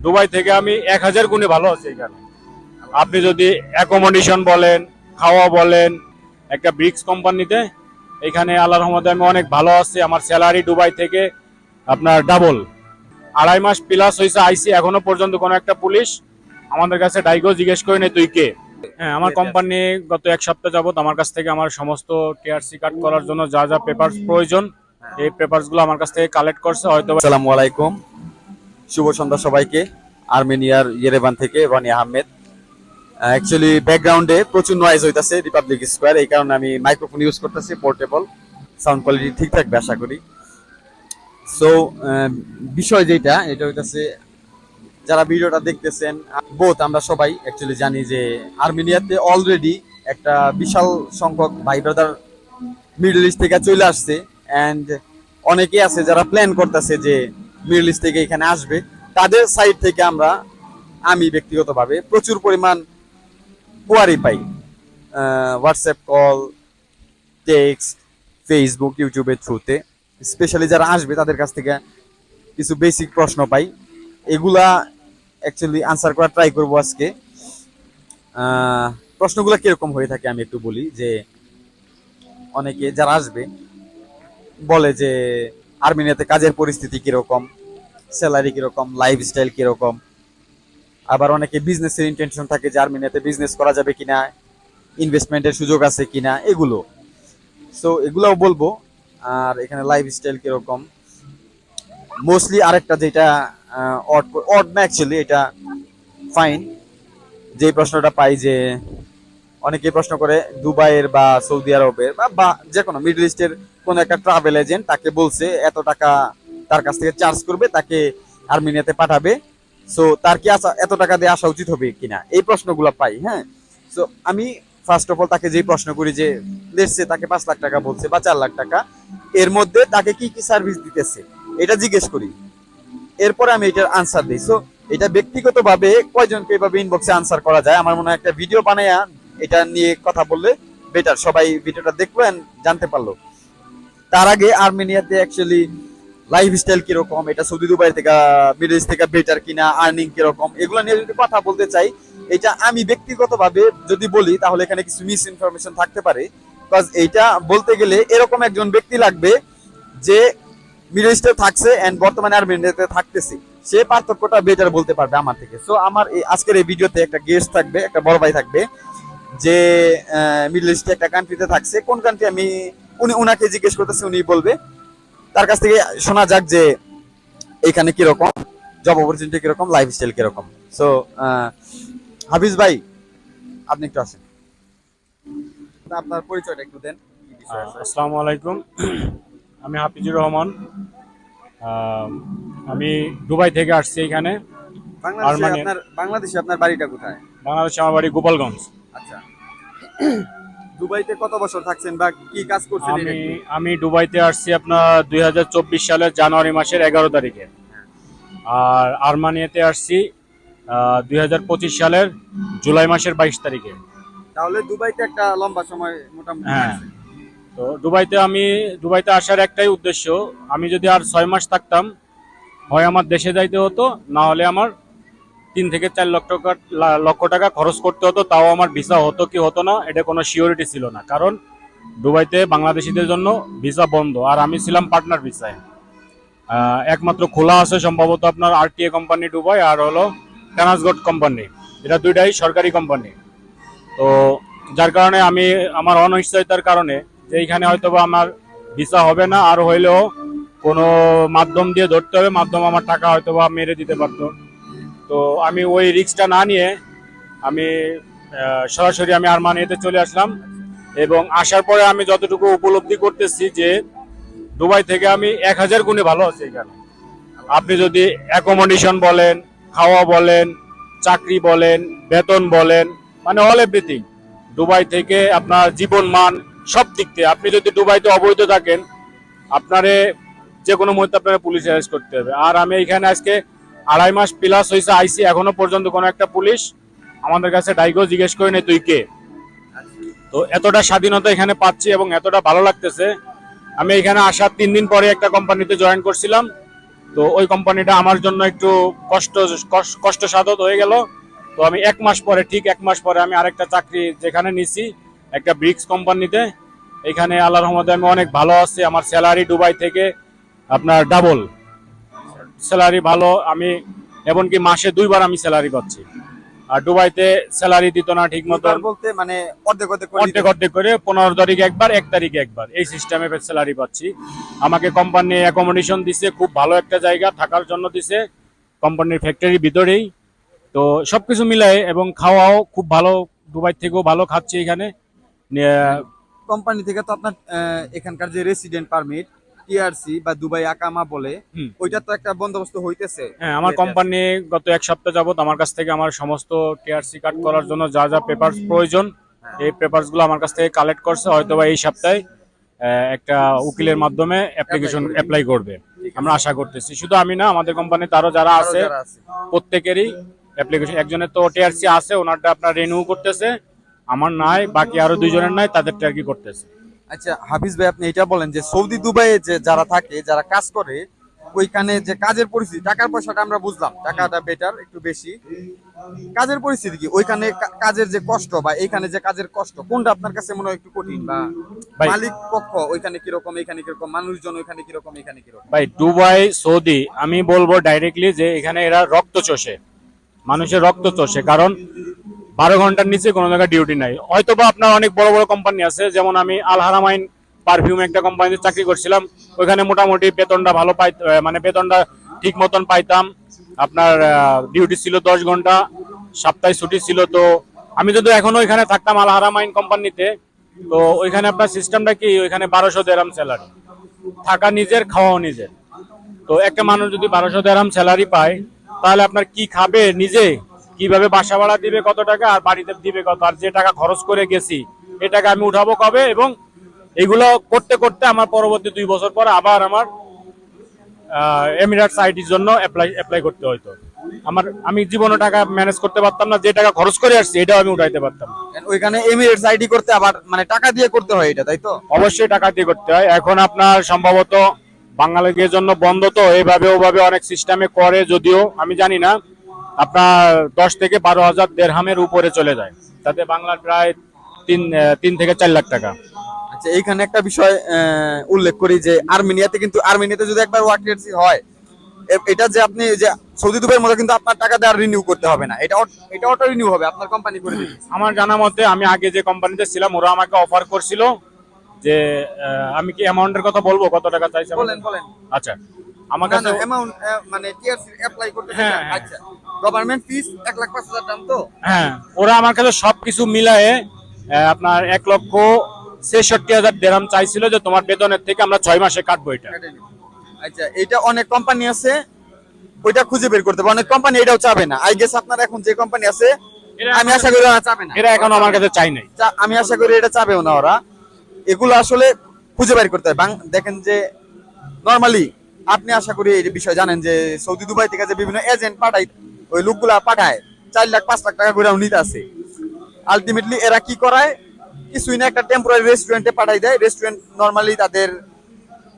Dubai থেকে আমি এক হাজার গুণে ভালো আছি এখানে। আপনি যদি অ্যাকোমোডেশন বলেন খাওয়া বলেন একটা ব্রিক্স কোম্পানিতে এখানে আল্লাহ রহমতে আমি অনেক ভালো আছি। আমার স্যালারি দুবাই থেকে আপনার ডাবল আড়াই মাস প্লাস হয়েছে আইসি এখনও পর্যন্ত কোনো একটা পুলিশ আমাদের কাছে ডাইগো জিজ্ঞেস করে নেই তুই কে? হ্যাঁ আমার কোম্পানি গত এক সপ্তাহ যাবত আমার কাছ থেকে আমার সমস্ত টিআরসি কার্ড করার জন্য যা যা পেপার প্রয়োজন এই পেপারসগুলো আমার কাছ থেকে কালেক্ট করছে হয়তো আসসালামু আলাইকুম। শুভ সন্ধ্যা সবাইকে, আর্মেনিয়ার ইয়েরেবান থেকে রনি আহমেদ। অ্যাকচুয়ালি ব্যাকগ্রাউন্ডে প্রচুর নয়েজ হইতাছে রিপাবলিক স্কোয়ার এই কারণে আমি মাইক্রোফোন ইউজ করতেছি পোর্টেবল সাউন্ড কোয়ালিটি ঠিক থাকবে আশা করি। সো বিষয় যেটা, এটা হইতাছে, যারা ভিডিওটা দেখতেছেন বোধ আমরা সবাই অ্যাকচুয়ালি জানি যে আর্মেনিয়াতে অলরেডি একটা বিশাল সংখ্যক ভাই ব্রাদার মিডল ইস্ট থেকে চলে আসছে অ্যান্ড অনেকে আছে যারা প্ল্যান করতেছে যে মিডল ইস্ট থেকে এখানে আসবে। তাদের সাইড থেকে আমরা, আমি ব্যক্তিগতভাবে প্রচুর পরিমাণ কোয়ারি পাই। হোয়াটসঅ্যাপ কল টেক্সট ফেসবুক ইউটিউবের থ্রুতে স্পেশালি যারা আসবে, তাদের কাছ থেকে কিছু বেসিক প্রশ্ন পাই। এগুলা অ্যাকচুয়ালি আনসার করার ট্রাই করব আজকে। প্রশ্নগুলো কীরকম হয়ে থাকে আমি একটু বলি যে, অনেকে যারা আসবে, বলে যে আর্মেনিয়াতে কাজের পরিস্থিতি কীরকম? স্যালারি কীরকম? লাইফস্টাইল কীরকম? আবার অনেকে বিজনেসের ইন্টেনশন থাকে যে আর্মেনিয়াতে বিজনেস করা যাবে কিনা ইনভেস্টমেন্টের সুযোগ আছে কিনা, এগুলো। সো এগুলোও বলব। আর এখানে লাইফস্টাইল কীরকম? মোস্টলি আরেকটা যেটা অড অড না অ্যাকচুয়ালি এটা ফাইন যে প্রশ্নটা পাই যে অনেকে প্রশ্ন করে দুবাইয়ের বা সৌদি আরবের বা যে কোনো মিডল ইস্টের কোন একটা ট্রাভেল এজেন্ট তাকে বলছে, এত টাকা তার কাছ থেকে চার্জ করবে, তাকে আর্মেনিয়াতে পাঠাবে। সো তার কি আসা এত টাকা দিয়ে আসা উচিত হবে কিনা? এই প্রশ্নগুলো পাই হ্যাঁ? সো আমি ফার্স্ট অফ অল তাকে যেই প্রশ্ন করি যে দেশে তাকে পাঁচ লাখ টাকা বলছে বা চার লাখ টাকা, এর মধ্যে তাকে কি কি সার্ভিস দিতেছে? এটা জিজ্ঞেস করি। এরপরে আমি এটার আনসার দিই। সো এটা ব্যক্তিগতভাবে কয়জনকে এভাবে ইনবক্সে আনসার করা যায়? আমার মনে হয় একটা ভিডিও বানায়া এটা নিয়ে কথা বললে বেটার সবাই ভিডিওটা দেখল জানতে পারল। তার আগে আর্মেনিয়াতে অ্যাকচুয়ালি লাইফ স্টাইল কীরকম? এটা সৌদি দুবাই থেকে, মিডল ইস্ট থেকে বেটার কিনা আর্নিং কীরকম? এগুলো নিয়ে যদি কথা বলতে চাই, এটা আমি ব্যক্তিগতভাবে যদি বলি, তাহলে এখানে কিছু মিস ইনফরমেশন থাকতে পারে। বিকজ এইটা বলতে গেলে এরকম একজন ব্যক্তি লাগবে যে মিডল ইস্টে থাকছে এন্ড বর্তমানে আর্মেনিয়াতে থাকতেছে। সে পার্থক্যটা বেটার বলতে পারবে আমার থেকে। সো আমার আজকের এই ভিডিওতে একটা গেস্ট থাকবে, একটা বড় ভাই থাকবে। যে মিডল ইস্টে একটা কান্ট্রিতে থাকছে কোন কান্ট্রি আমি উনি উনাকে জিজ্ঞেস করতেছি উনি বলবে। তার কাছ থেকে শোনা যাক যে এখানে কীরকম জব অপরচুনিটি কীরকম লাইফ স্টাইল কীরকম সো হাফিজ ভাই আপনি একটু আসেন। আপনার পরিচয়টা একটু দেন। আসসালামু আলাইকুম। আমি হাফিজুর রহমান। আমি দুবাই থেকে আসছি এখানে। আপনার বাংলাদেশে আপনার বাড়িটা কোথায়? বাংলাদেশে আমার বাড়ি গোপালগঞ্জ। আচ্ছা। দুবাইতে কত বছর থাকছেন বা কি কাজ করছেন আমি আমি দুবাইতে আসছি আপনার দু হাজার চব্বিশ সালের জানুয়ারি মাসের এগারো তারিখে। আর আরমানিয়াতে আসছি দু হাজার পঁচিশ সালের জুলাই মাসের বাইশ তারিখে। তাহলে দুবাইতে একটা লম্বা সময় মোটামুটি হ্যাঁ। তো দুবাইতে আমি দুবাইতে আসার একটাই উদ্দেশ্য আমি যদি আর ছয় মাস থাকতাম হয় আমার দেশে যাইতে হতো না হলে আমার তিন থেকে চার লক্ষ টাকা লক্ষ টাকা খরচ করতে হতো, তাও আমার ভিসা হতো কি হতো না, এটা কোনো সিওরিটি ছিল না। কারণ দুবাইতে বাংলাদেশিদের জন্য ভিসা বন্ধ, আর আমি ছিলাম পার্টনার ভিসায় একমাত্র খোলা আছে সম্ভবত আপনার আরটিএ কোম্পানি দুবাই, আর হলো ট্রান্সগোট কোম্পানি এটা দুইটাই সরকারি কোম্পানি তো যার কারণে আমি আমার অনিশ্চয়তার কারণে যে এইখানে হয়তো বা আমার ভিসা হবে না, আর হইলেও কোনো মাধ্যম দিয়ে ধরতে হবে, মাধ্যম আমার টাকা হয়তো বা মেরে দিতে পারতো। তো আমি ওই রিক্সটা না নিয়ে আমি সরাসরি আমি আরমানিয়াতে চলে আসলাম এবং আসার পরে আমি যতটুকু উপলব্ধি করতেছি যে দুবাই থেকে আমি এক হাজার গুণে ভালো আছি এখানে আপনি যদি অ্যাকোমোডেশন বলেন, খাওয়া বলেন, চাকরি বলেন, বেতন বলেন মানে অল এভরিথিং দুবাই থেকে আপনার জীবন মান সব দিক থেকে আপনি যদি দুবাইতে অবৈধ থাকেন, আপনারে যে কোনো মুহূর্তে আপনার পুলিশ অ্যারেস্ট করতে হবে। আর আমি এখানে আজকে আড়াই মাস প্লাস হয়েছে আইসি, এখনও পর্যন্ত কোনো একটা পুলিশ আমাদের কাছে ডাইগো জিজ্ঞেস করে নেই তুই কে। তো এতটা স্বাধীনতা এখানে পাচ্ছি এবং এতটা ভালো লাগতেছে। আমি এখানে আসার তিন দিন পরে একটা কোম্পানিতে জয়েন করছিলাম। তো ওই কোম্পানিটা আমার জন্য একটু কষ্ট কষ্ট- কষ্টসাধক হয়ে গেল। তো আমি এক মাস পরে, ঠিক এক মাস পরে আমি আরেকটা চাকরি যেখানে নিছি, একটা ব্রিক্স কোম্পানিতে এখানে আল্লাহ রহমতে আমি অনেক ভালো আছি, আমার স্যালারি দুবাই থেকে আপনার ডাবল স্যালারি ভালো আমি এমনকি মাসে দুইবার আমি স্যালারি পাচ্ছি। আর দুবাইতে স্যালারি দিত না ঠিক মতো বলতে মানে অর্ধেক অর্ধেক করে অর্ধেক করে পনেরো তারিখ একবার এক তারিখে একবার এই সিস্টেমে স্যালারি পাচ্ছি। আমাকে কোম্পানি অ্যাকোমোডেশন দিছে খুব ভালো একটা জায়গা থাকার জন্য দিছে। কোম্পানির ফ্যাক্টরির ভিতরেই। তো সবকিছু মিলাই এবং খাওয়াও খুব ভালো দুবাই থেকেও ভালো খাচ্ছি এখানে। কোম্পানি থেকে তো আপনার এখানকার যে রেসিডেন্ট পারমিট টিআরসি বা দুবাই আকামা বলে ওইটা তো একটা বন্দোবস্ত হইতেছে। হ্যাঁ আমার কোম্পানি গত এক সপ্তাহ যাবত আমার কাছ থেকে আমার সমস্ত টিআরসি কার্ড করার জন্য যা যা পেপার প্রয়োজন এই পেপারসগুলো আমার কাছ থেকে কালেক্ট করছে। হয়তো বা এই সপ্তাহে একটা উকিলের মাধ্যমে অ্যাপ্লিকেশন অ্যাপ্লাই করবে। আমরা আশা করতেছি। শুধু আমি না আমাদের কোম্পানিতে আরও আছে যারা আছে। প্রত্যেকেরই অ্যাপ্লিকেশন একজনের তো টিআরসি আছে ওনারটা আপনার রিনিউ করতেছে। আমার নাই বাকি আরও দুইজনের নাই তাদেরটা আর কি করতেছে। আচ্ছা হাফিজ ভাই আপনি এটা বলেন যে সৌদি দুবাইয়ে যে যারা থাকে যারা কাজ করে ওইখানে যে কাজের পরিস্থিতি টাকার পয়সাটা আমরা বুঝলাম টাকাটা বেটার একটু বেশি। কাজের পরিস্থিতি কি? ওইখানে কাজের যে কষ্ট বা এইখানে যে কাজের কষ্ট কোনটা আপনার কাছে মনে হয় একটু কঠিন? বা ভাই- মালিক পক্ষ ওইখানে কীরকম এখানে কীরকম মানুষজন ওইখানে কীরকম এখানে কীরকম? ভাই দুবাই সৌদি আমি বলব ডাইরেক্টলি যে এখানে এরা রক্ত চষে। মানুষের রক্ত চষে কারণ বারো ঘণ্টার নিচে কোনো জায়গায় ডিউটি নাই। হয়তো বা আপনার অনেক বড় বড় কোম্পানি আছে, যেমন আমি আলহারামাইন পারফিউম একটা কোম্পানিতে চাকরি করছিলাম। ওইখানে মোটামুটি বেতনটা ভালো পাই মানে বেতনটা ঠিক মতন পাইতাম। আপনার ডিউটি ছিল দশ ঘণ্টা, সপ্তাহে ছুটি ছিল তো আমি যদি এখনও ওইখানে থাকতাম আলহারামাইন কোম্পানিতে তো ওইখানে আপনার সিস্টেমটা কি? ওইখানে বারোশো দেরাম স্যালারি থাকা নিজের, খাওয়াও নিজের। তো একটা মানুষ যদি বারোশো দেরাম স্যালারি পায়, তাহলে আপনার কি খাবে? নিজে কীভাবে বাসা ভাড়া দিবে কত টাকা আর বাড়িতে দিবে কত আর যে টাকা খরচ করে গেছি এ টাকা আমি উঠাবো কবে? এবং এগুলো করতে করতে আমার পরবর্তী দুই বছর পর আবার আমার এমিরাটস আইটির জন্য অ্যাপ্লাই অ্যাপ্লাই করতে হতো আমার আমি জীবনে টাকা ম্যানেজ করতে পারতাম না যে টাকা খরচ করে আসছি এটাও আমি উঠাইতে পারতাম ওইখানে এমিরেটস আইডি করতে আবার মানে টাকা দিয়ে করতে হয় এটা তাই তো? অবশ্যই টাকা দিয়ে করতে হয়। এখন আপনার সম্ভবত বাঙালিদের জন্য বন্ধ তো এভাবে ওভাবে অনেক সিস্টেমে করে যদিও আমি জানি না আপনার দশ থেকে বারো হাজার দেড়হামের উপরে চলে যায়। তাতে বাংলার প্রায় তিন তিন থেকে চার লাখ টাকা। আচ্ছা এইখানে একটা বিষয় উল্লেখ করি যে আর্মেনিয়াতে কিন্তু আর্মেনিয়াতে যদি একবার ওয়ার্কেন্সি হয় এটা যে আপনি যে সৌদি দুবাইয়ের মতো কিন্তু আপনার টাকা দিয়ে রিনিউ করতে হবে না। এটা এটা অটো রিনিউ হবে আপনার কোম্পানি করে আমার জানা মতে আমি আগে যে কোম্পানিতে ছিলাম ওরা আমাকে অফার করছিল যে আমি কি অ্যামাউন্টের কথা বলব? কত টাকা চাইছে বলেন বলেন। আচ্ছা আমার কাছে অ্যামাউন্ট মানে টিআরসি অ্যাপ্লাই করতে হ্যাঁ, হ্যাঁ। আচ্ছা। গভর্নমেন্ট ফিস এক লাখ পাঁচ হাজার দাম তো। হ্যাঁ ওরা আমার কাছে সবকিছু মিলায়ে আপনার এক লক্ষ ছেষট্টি হাজার দেরাম চাইছিল যে তোমার বেতনের থেকে আমরা ছয় মাসে কাটবো এটা। আচ্ছা এটা অনেক কোম্পানি আছে ওইটা খুঁজে বের করতে হবে অনেক কোম্পানি এটাও চাবে না। আই গেস আপনার এখন যে কোম্পানি আছে আমি আশা করি ওরা চাবে না। এরা এখন আমার কাছে চাই নাই। আমি আশা করি এটা চাবেও না ওরা। এগুলো আসলে খুঁজে বের করতে হয়। দেখেন যে নর্মালি আপনি আশা করি এই বিষয় জানেন যে সৌদি দুবাই থেকে যে বিভিন্ন এজেন্ট পাঠায় ওই লোকগুলা পাঠায় চার লাখ পাঁচ লাখ টাকা করে নিতে আছে আলটিমেটলি এরা কি করায়? কিছুই না একটা টেম্পোরারি রেস্টুরেন্টে পাঠাই দেয়। রেস্টুরেন্ট নর্মালি তাদের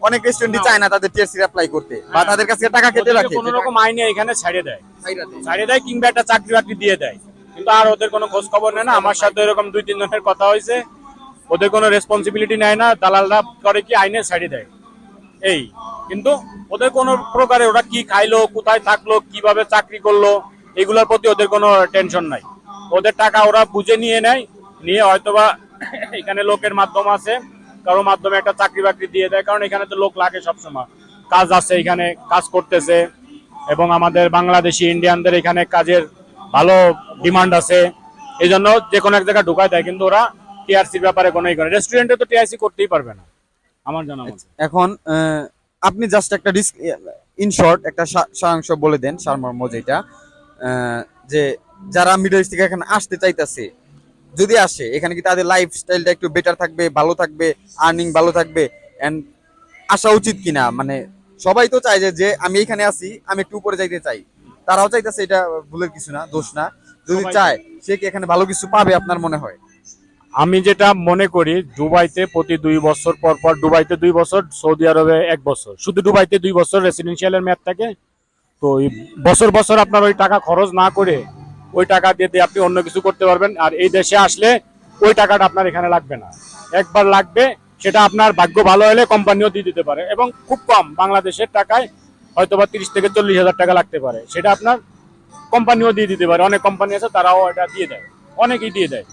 অনেক রেস্টুরেন্টই চায় না তাদের টিএসসি অ্যাপ্লাই করতে। বা তাদের কাছে টাকা কেটে রাখে। কোন রকম আইনে এখানে ছাড়িয়ে দেয়। ছাড়িয়ে দেয়। কিংবা একটা চাকরি বাকরি দিয়ে দেয়। কিন্তু আর ওদের কোনো খোঁজ খবর নেয় না। আমার সাথে এরকম দুই তিন জনের কথা হয়েছে। ওদের কোনো রেসপন্সিবিলিটি নেয় না। দালালরা করে কি আইনে ছাড়িয়ে দেয়। এই। কিন্তু ওদের কোনো প্রকারে ওরা কি খাইলো, কোথায় থাকল, কীভাবে চাকরি করল, এগুলোর প্রতি ওদের কোনো টেনশন নাই। ওদের টাকা ওরা বুঝে নিয়ে নেয়, নিয়ে হয়তোবা এখানে লোকের মাধ্যম আছে কারোর মাধ্যমে একটা চাকরি বাকরি দিয়ে দেয়, কারণ এখানে তো লোক লাগে সবসময়। কাজ আছে, এখানে কাজ করতেছে, এবং আমাদের বাংলাদেশি ইন্ডিয়ানদের এখানে কাজের ভালো ডিমান্ড আছে। এই জন্য যে কোনো এক জায়গায় ঢুকায় দেয়, কিন্তু ওরা টিআরসির ব্যাপারে কোনো ই করে রেস্টুরেন্টে তো টিআরসি করতেই পারবে না, আমার জানা এখন আপনি জাস্ট একটা ডিসক ইন শর্ট একটা সারাংশ বলে দেন সারমর্ম যেটা যে যারা মিডল ইস্ট থেকে এখানে আসতে চাইতেছে যদি আসে এখানে কি তাদের লাইফ স্টাইলটা একটু বেটার থাকবে ভালো থাকবে আর্নিং ভালো থাকবে এন্ড আসা উচিত কিনা? মানে সবাই তো চায় যে যে আমি এখানে আছি আমি একটু উপরে যাইতে চাই। তারাও চাইতেছে এটা ভুলের কিছু না দোষ না। যদি চায় সে কি এখানে ভালো কিছু পাবে আপনার মনে হয়? আমি যেটা মনে করি, দুবাইতে প্রতি দুই বছর পর পর, দুবাইতে দুই বছর, সৌদি আরবে এক বছর। শুধু দুবাইতে দুই বছর রেসিডেন্সিয়ালের মেয়াদ থাকে। তো বছর বছর আপনার ওই টাকা খরচ না করে ওই টাকা দিয়ে দিয়ে আপনি অন্য কিছু করতে পারবেন। আর এই দেশে আসলে ওই টাকাটা আপনার এখানে লাগবে না। একবার লাগবে, সেটা আপনার ভাগ্য ভালো হলে কোম্পানিও দিয়ে দিতে পারে। এবং খুব কম, বাংলাদেশের টাকায় হয়তো বা তিরিশ থেকে চল্লিশ হাজার টাকা লাগতে পারে। সেটা আপনার কোম্পানিও দিয়ে দিতে পারে। অনেক কোম্পানি আছে, তারাও এটা দিয়ে দেয়। অনেকেই দিয়ে দেয়।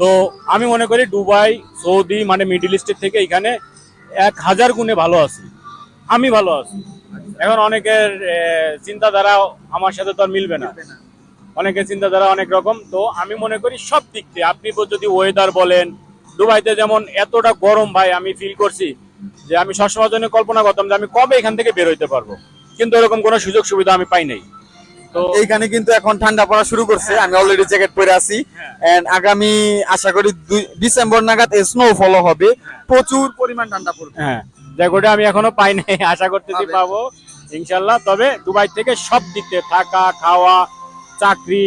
তো আমি মনে করি দুবাই, সৌদি মানে মিডিল ইস্টের থেকে এখানে এক হাজার গুণে ভালো আছি। আমি ভালো আছি। এখন অনেকের চিন্তাধারা আমার সাথে তো আর মিলবে না। অনেকের চিন্তাধারা অনেক রকম। তো আমি মনে করি সব দিক দিয়ে, আপনি যদি ওয়েদার বলেন, দুবাইতে যেমন এতটা গরম ভাই আমি ফিল করছি, যে আমি সবসময় জন্য কল্পনা করতাম যে আমি কবে এখান থেকে বের হইতে পারব। কিন্তু এরকম কোনো সুযোগ সুবিধা আমি পাই নাই। এইখানে কিন্তু এখন ঠান্ডা পড়া শুরু করছে আমি অলরেডি জ্যাকেট পরে আছি। হ্যাঁ। এন্ড আগামী আশা করি ডিসেম্বর নাগাদ স্নো ফলো হবে। প্রচুর পরিমাণ ঠান্ডা পড়বে। হ্যাঁ জ্যাকেটে আমি এখনও পাই নাই আশা করতেছি পাবে। ইনশাল্লাহ। তবে দুবাই থেকে সব দিক থেকে খাওয়া চাকরি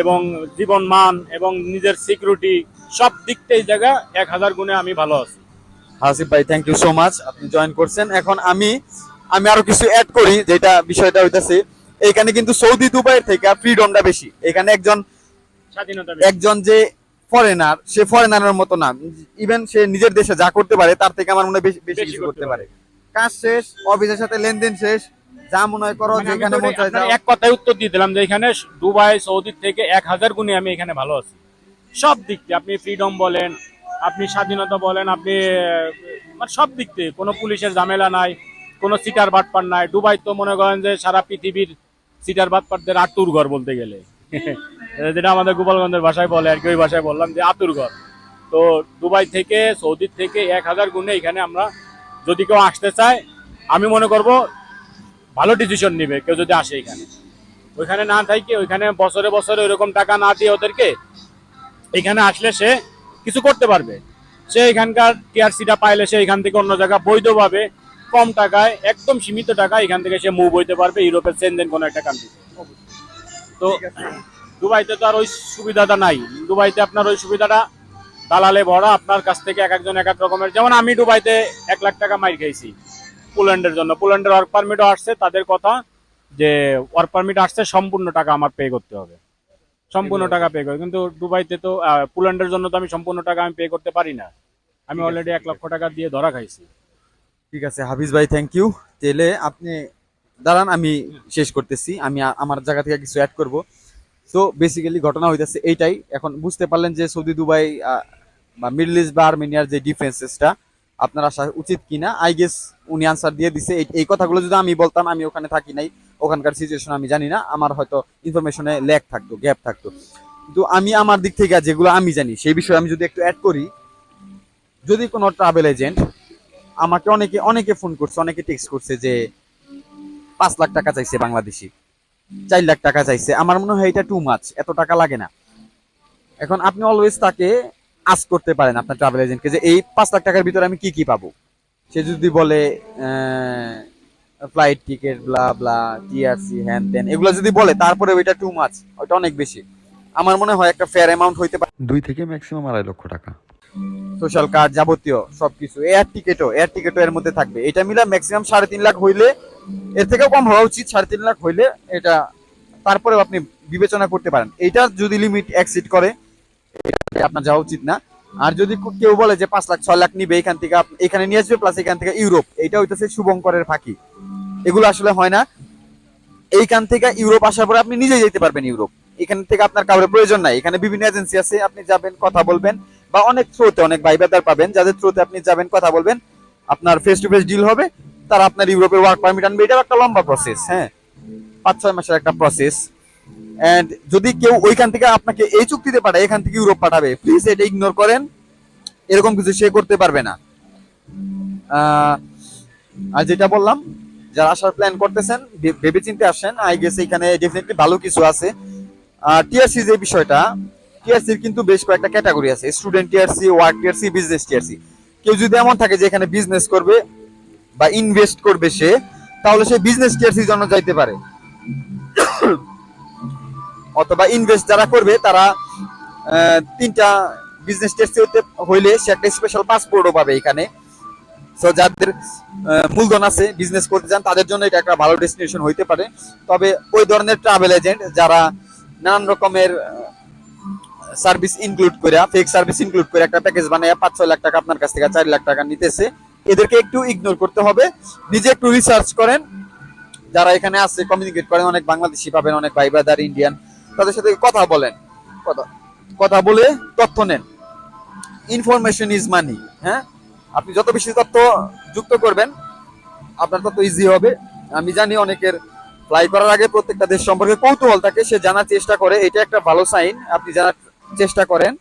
এবং জীবন মান এবং নিজের সিকিউরিটি সব দিক থেকে এই জায়গা এক হাজার গুণে আমি ভালো আছি। হাসিফ ভাই থ্যাংক ইউ সো মাচ আপনি জয়েন করছেন। এখন আমি আমি আরও কিছু অ্যাড করি যেটা বিষয়টা হইতাছে। এখানে কিন্তু সৌদি দুবাইয়ের থেকে ফ্রিডমটা বেশি। এখানে একজন একজন যে ফরেনার সে ফরেনারের মতো না। ইভেন সে নিজের দেশে যা করতে পারে তার থেকে আমার মনে হয় বেশি কিছু করতে পারে। কাজ শেষ অফিসের সাথে লেনদেন শেষ। যা মনে হয় করো মানে যেখানে মন চায় এক কথায় উত্তর দিয়ে দিলাম যে এখানে দুবাই সৌদির থেকে এক হাজার গুণে আমি এখানে ভালো আছি। সব দিক থেকে আপনি ফ্রিডম বলেন আপনি স্বাধীনতা বলেন আপনি মানে সব দিক থেকে কোনো পুলিশের ঝামেলা নাই কোনো সিটার বাটপার নাই। দুবাই তো মনে করেন যে সারা পৃথিবীর সিটার বাদ বাটপারদের আতুর ঘর বলতে গেলে। যেটা আমাদের গোপালগঞ্জের ভাষায় বলে আর কি ওই ভাষায় বললাম যে আতুর ঘর। তো দুবাই থেকে সৌদির থেকে এক হাজার গুণে এখানে আমরা যদি কেউ আসতে চায় আমি মনে করব ভালো ডিসিশন নিবে কেউ যদি আসে এখানে। ওইখানে না থাকে ওইখানে বছরে বছরে ওইরকম টাকা না দিয়ে ওদেরকে এখানে আসলে সে কিছু করতে পারবে। সে এখানকার টিআরসিটা পাইলে সে এখান থেকে অন্য জায়গা বৈধভাবে কম টাকায় একদম সীমিত টাকা এখান থেকে সে মুভ হইতে পারবে ইউরোপের চেনদেন কোনো একটা কান্ট্রি তো। দুবাইতে তো আর ওই সুবিধাটা নাই। দুবাইতে আপনার ওই সুবিধাটা দালালে ভরা আপনার কাছ থেকে এক একজন এক এক রকমের। যেমন আমি দুবাইতে এক লাখ টাকা মাইর খেয়েছি পোল্যান্ডের জন্য। পোল্যান্ডের ওয়ার্ক পারমিটও আসছে তাদের কথা যে ওয়ার্ক পারমিট আসছে সম্পূর্ণ টাকা আমার পে করতে হবে। সম্পূর্ণ টাকা পে করে কিন্তু দুবাইতে তো পোল্যান্ডের জন্য তো আমি সম্পূর্ণ টাকা আমি পে করতে পারি না। আমি অলরেডি এক লক্ষ টাকা দিয়ে ধরা খাইছি। ঠিক আছে, হাফিজ ভাই থ্যাংক ইউ তাহলে আপনি দাঁড়ান, আমি শেষ করতেছি। আমি আমার জায়গা থেকে কিছু অ্যাড করব। সো বেসিক্যালি ঘটনা হইতেছে এইটাই। এখন বুঝতে পারলেন যে সৌদি দুবাই বা মিডল ইস্ট বা আর্মেনিয়ার যে ডিফেন্সেসটা, আপনার আসা উচিত কিনা? আই গেস উনি আনসার দিয়ে দিছে। এই কথাগুলো যদি আমি বলতাম, আমি ওখানে থাকি নাই। ওখানকার সিচুয়েশন আমি জানি না। আমার হয়তো ইনফরমেশনে ল্যাক থাকতো গ্যাপ থাকতো। কিন্তু আমি আমার দিক থেকে যেগুলো আমি জানি, সেই বিষয়ে আমি যদি একটু অ্যাড করি, যদি কোনো ট্রাভেল এজেন্ট আমাকে অনেকে অনেকে ফোন করছে, অনেকে টেক্সট করছে যে পাঁচ লাখ টাকা চাইছে বাংলাদেশি, চার লাখ টাকা চাইছে। আমার মনে হয় এটা টু মাছ এত টাকা লাগে না। এখন আপনি অলওয়েজ তাকে আজ করতে পারেন আপনার ট্রাভেল এজেন্টকে যে, এই পাঁচ লাখ টাকার ভিতরে আমি কি কি পাবো? সে যদি বলে flight ticket blah blah TRC হ্যান ত্যান এগুলো যদি বলে তারপরে ওইটা টু মাছ ওইটা অনেক বেশি। আমার মনে হয় একটা ফেয়ার অ্যামাউন্ট হইতে পারে। দুই থেকে ম্যাক্সিমাম আড়াই লক্ষ টাকা। সোশ্যাল কার্ড যাবতীয় সবকিছু এয়ার টিকেটও এয়ার টিকেটও এর মধ্যে থাকবে। এটা মিলে ম্যাক্সিমাম সাড়ে তিন লাখ হইলে, এর থেকেও কম হওয়া উচিত, সাড়ে তিন লাখ হইলে এটা তারপরেও আপনি বিবেচনা করতে পারেন। এটা যদি লিমিট এক্সিড করে আপনার যাওয়া উচিত না। আর যদি কেউ বলে যে পাঁচ লাখ, ছয় লাখ নিবে, এখান থেকে এখানে নিয়ে আসবে প্লাস এখান থেকে ইউরোপ এটা হইতেছে শুভঙ্করের ফাঁকি। এগুলো আসলে হয় না। এইখান থেকে ইউরোপ আসার পরে আপনি নিজে যেতে পারবেন ইউরোপ। এখান থেকে আপনার কাউরে প্রয়োজন নাই। এখানে বিভিন্ন এজেন্সি আছে, আপনি যাবেন, কথা বলবেন। বা অনেক থ্রোতে অনেক ভাইবাদার পাবেন। যাদের থ্রোতে আপনি যাবেন, কথা বলবেন, আপনার ফেস টু ফেস ডিল হবে, তারা আপনার ইউরোপের ওয়ার্ক পারমিট আনবে। এটাও একটা লম্বা প্রসেস হ্যাঁ। পাঁচ, ছয় মাসের একটা প্রসেস এন্ড যদি কেউ ওইখান থেকে আপনাকে এই চুক্তিতে পাঠায়, এখান থেকে ইউরোপ পাঠাবে প্লিজ এটা ইগনোর করেন। এরকম কিছু সে করতে পারবে না। আর যেটা বললাম, যারা আসার প্ল্যান করতেছেন ভেবে চিন্তে আসেন আই গেস এখানে ডেফিনেটলি ভালো কিছু আছে। আর টিআরসি যে বিষয়টা টিআরসির কিন্তু বেশ কয়েকটা ক্যাটাগরি আছে, student TRC, work TRC, business TRC. কেউ যদি এমন থাকে যে এখানে বিজনেস করবে বা ইনভেস্ট করবে সে, তাহলে সে বিজনেস টিআরসির জন্য যাইতে পারে। অথবা ইনভেস্ট যারা করবে, তারা তিনটা বিজনেস টেস্ট হইতে, হইলে সে একটা স্পেশাল পাসপোর্টও পাবে এখানে। সো যাদের মূলধন আছে, বিজনেস করতে চান, তাদের জন্য এটা একটা ভালো ডেস্টিনেশন হইতে পারে। তবে ওই ধরনের ট্রাভেল এজেন্ট যারা নানান রকমের সার্ভিস ইনক্লুড করে ফেক সার্ভিস ইনক্লুড করে একটা প্যাকেজ বানায় পাঁচ, ছয় লাখ টাকা আপনার কাছ থেকে, চার লাখ টাকা নিতেছে। এদেরকে একটু ইগনোর করতে হবে। নিজে একটু রিসার্চ করেন। যারা এখানে আছে কমিউনিকেট করেন। অনেক বাংলাদেশি পাবেন, অনেক ভাই ব্রাদার ইন্ডিয়ান তাদের সাথে কথা বলেন। কথা কথা বলে তথ্য নেন। ইনফরমেশন ইজ মানি হ্যাঁ? আপনি যত বেশি তথ্য যুক্ত করবেন, আপনার তত ইজি হবে। আমি জানি অনেকের ফ্লাই করার আগে প্রত্যেকটা দেশ সম্পর্কে কৌতূহল থাকে, সে জানার চেষ্টা করে। এটা একটা ভালো সাইন আপনি জানার চেষ্টা করেন।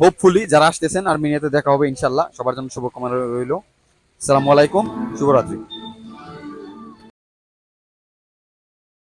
হোপফুলি যারা আসতেছেন আর্মেনিয়াতে দেখা হবে ইনশাল্লাহ। সবার জন্য শুভকামনা রইল। সালামু আলাইকুম, শুভরাত্রি।